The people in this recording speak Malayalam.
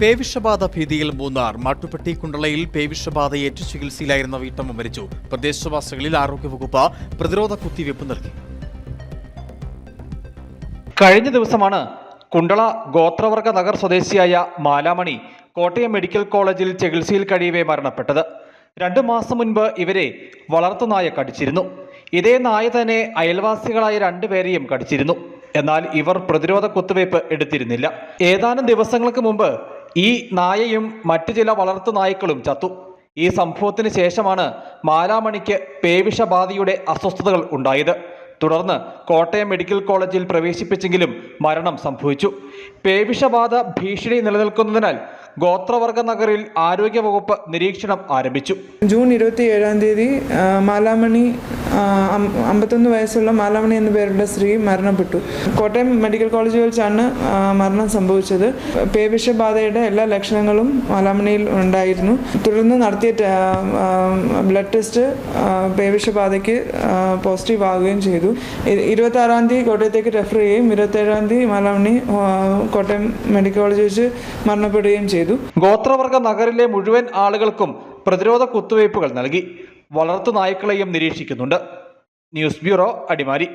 പേവിഷബാധ ഭീതിയിൽ മൂന്നാർ മാട്ടുപ്പെട്ടി കുണ്ടളയിൽ പേവിഷബാധയേറ്റ് ചികിത്സയിലായിരുന്ന വീട്ടമ്മ മരിച്ചു. പ്രദേശവാസികളിൽ ആരോഗ്യവകുപ്പ് പ്രതിരോധ കുത്തിവയ്പ് നൽകി. കഴിഞ്ഞ ദിവസമാണ് കുണ്ടള ഗോത്രവർഗ നഗർ സ്വദേശിയായ മാലാമണി കോട്ടയം മെഡിക്കൽ കോളേജിൽ ചികിത്സയിൽ കഴിയവേ മരണപ്പെട്ടത്. രണ്ടു മാസം മുൻപ് ഇവരെ വളർത്തുനായ കടിച്ചിരുന്നു. ഇതേ നായ തന്നെ അയൽവാസികളായ രണ്ടുപേരെയും കടിച്ചിരുന്നു. എന്നാൽ ഇവർ പ്രതിരോധ കുത്തിവയ്പ് എടുത്തിരുന്നില്ല. ഏതാനും ദിവസങ്ങൾക്ക് മുമ്പ് ഈ നായയും മറ്റു ചില വളർത്തു നായ്ക്കളും ചത്തു. ഈ സംഭവത്തിന് ശേഷമാണ് മാലാമണിക്ക് പേവിഷബാധയുടെ അസ്വസ്ഥതകൾ ഉണ്ടായത്. തുടർന്ന് കോട്ടയം മെഡിക്കൽ കോളേജിൽ പ്രവേശിപ്പിച്ചെങ്കിലും മരണം സംഭവിച്ചു. പേവിഷബാധ ഭീഷണി നിലനിൽക്കുന്നതിനാൽ ഗോത്രവർഗ നഗറിൽ ആരോഗ്യവകുപ്പ് നിരീക്ഷണം ആരംഭിച്ചു. ജൂൺ ഇരുപത്തി ഏഴാം തീയതി മാലാമണി അമ്പത്തൊന്ന് വയസ്സുള്ള മാലാമണി എന്ന പേരുള്ള സ്ത്രീ മരണപ്പെട്ടു. കോട്ടയം മെഡിക്കൽ കോളേജിൽ വെച്ചാണ് മരണം സംഭവിച്ചത്. പേവിഷബാധയുടെ എല്ലാ ലക്ഷണങ്ങളും മാലാമണിയിൽ ഉണ്ടായിരുന്നു. തുടർന്ന് നടത്തിയ ബ്ലഡ് ടെസ്റ്റ് പേവിഷബാധയ്ക്ക് പോസിറ്റീവ് ആവുകയും ചെയ്തു. ഇരുപത്തി ആറാം തീയതി കോട്ടയത്തേക്ക് റെഫർ ചെയ്യുകയും ഇരുപത്തേഴാം തീയതി മാലാമണി കോട്ടയം മെഡിക്കൽ കോളേജിൽ വെച്ച് മരണപ്പെടുകയും ചെയ്തു. ഗോത്രവർഗ നഗറിലെ മുഴുവൻ ആളുകൾക്കും പ്രതിരോധ കുത്തിവയ്പ്പുകൾ നൽകി. വളർത്തു നായ്ക്കളെയും നിരീക്ഷിക്കുന്നുണ്ട്. News bureau Adimali.